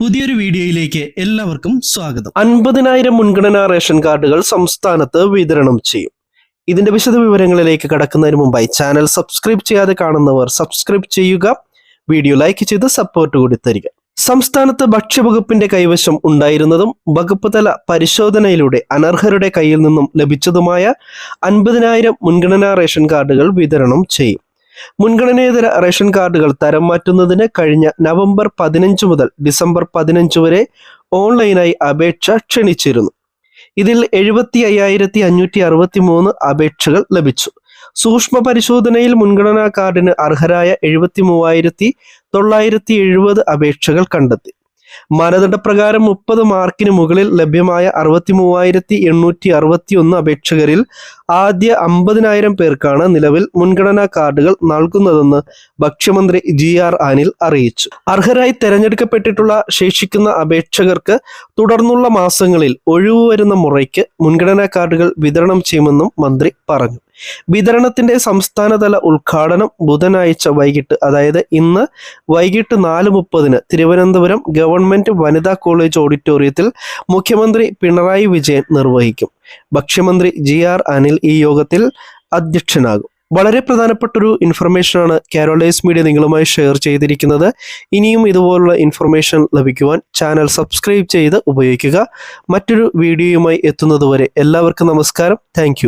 പുതിയൊരു വീഡിയോയിലേക്ക് എല്ലാവർക്കും സ്വാഗതം. അൻപതിനായിരം മുൻഗണനാ റേഷൻ കാർഡുകൾ സംസ്ഥാനത്ത് വിതരണം ചെയ്യും. ഇതിന്റെ വിശദ വിവരങ്ങളിലേക്ക് കടക്കുന്നതിന് മുമ്പായി ചാനൽ സബ്സ്ക്രൈബ് ചെയ്യാതെ കാണുന്നവർ സബ്സ്ക്രൈബ് ചെയ്യുക വീഡിയോ ലൈക്ക് ചെയ്ത് സപ്പോർട്ട് കൂടി തരിക. സംസ്ഥാനത്ത് ഭക്ഷ്യവകുപ്പിന്റെ കൈവശം ഉണ്ടായിരുന്നതും വകുപ്പ് തല പരിശോധനയിലൂടെ അനർഹരുടെ കയ്യിൽ നിന്നും ലഭിച്ചതുമായ അൻപതിനായിരം മുൻഗണനാ റേഷൻ കാർഡുകൾ വിതരണം ചെയ്യും. മുൻഗണനേതര റേഷൻ കാർഡുകൾ തരം മാറ്റുന്നതിന് കഴിഞ്ഞ നവംബർ പതിനഞ്ച് മുതൽ ഡിസംബർ പതിനഞ്ച് വരെ ഓൺലൈനായി അപേക്ഷ ക്ഷണിച്ചിരുന്നു. ഇതിൽ എഴുപത്തി അയ്യായിരത്തി അഞ്ഞൂറ്റി അറുപത്തി മൂന്ന് അപേക്ഷകൾ ലഭിച്ചു. സൂക്ഷ്മ പരിശോധനയിൽ മുൻഗണനാ കാർഡിന് അർഹരായ എഴുപത്തി മൂവായിരത്തി തൊള്ളായിരത്തി എഴുപത് അപേക്ഷകൾ കണ്ടെത്തി. മാനദണ്ഡപ്രകാരം മുപ്പത് മാർക്കിന് മുകളിൽ ലഭ്യമായ അറുപത്തി മൂവായിരത്തി എണ്ണൂറ്റി അറുപത്തി ഒന്ന് അപേക്ഷകരിൽ ആദ്യ അമ്പതിനായിരം പേർക്കാണ് നിലവിൽ മുൻഗണനാ കാർഡുകൾ നൽകുന്നതെന്ന് ഭക്ഷ്യമന്ത്രി ജി ആർ അനിൽ അറിയിച്ചു. അർഹരായി തെരഞ്ഞെടുക്കപ്പെട്ടിട്ടുള്ള ശേഷിക്കുന്ന അപേക്ഷകർക്ക് തുടർന്നുള്ള മാസങ്ങളിൽ ഒഴിവ് വരുന്ന മുറയ്ക്ക് മുൻഗണനാ കാർഡുകൾ വിതരണം ചെയ്യുമെന്നും മന്ത്രി പറഞ്ഞു. വിതരണത്തിന്റെ സംസ്ഥാനതല ഉദ്ഘാടനം ബുധനാഴ്ച വൈകിട്ട് അതായത് ഇന്ന് വൈകിട്ട് നാല് മുപ്പതിന് തിരുവനന്തപുരം ഗവൺമെന്റ് വനിതാ കോളേജ് ഓഡിറ്റോറിയത്തിൽ മുഖ്യമന്ത്രി പിണറായി വിജയൻ നിർവഹിക്കും. ഭക്ഷ്യമന്ത്രി ജി ആർ അനിൽ ഈ യോഗത്തിൽ അധ്യക്ഷനാകും. വളരെ പ്രധാനപ്പെട്ട ഒരു ഇൻഫർമേഷൻ ആണ് കാരോളൈസ് മീഡിയ നിങ്ങളുമായി ഷെയർ ചെയ്തിരിക്കുന്നത്. ഇനിയും ഇതുപോലുള്ള ഇൻഫർമേഷൻ ലഭിക്കുവാൻ ചാനൽ സബ്സ്ക്രൈബ് ചെയ്ത് ഉപയോഗിക്കുക. മറ്റൊരു വീഡിയോയുമായി എത്തുന്നതുവരെ എല്ലാവർക്കും നമസ്കാരം. താങ്ക്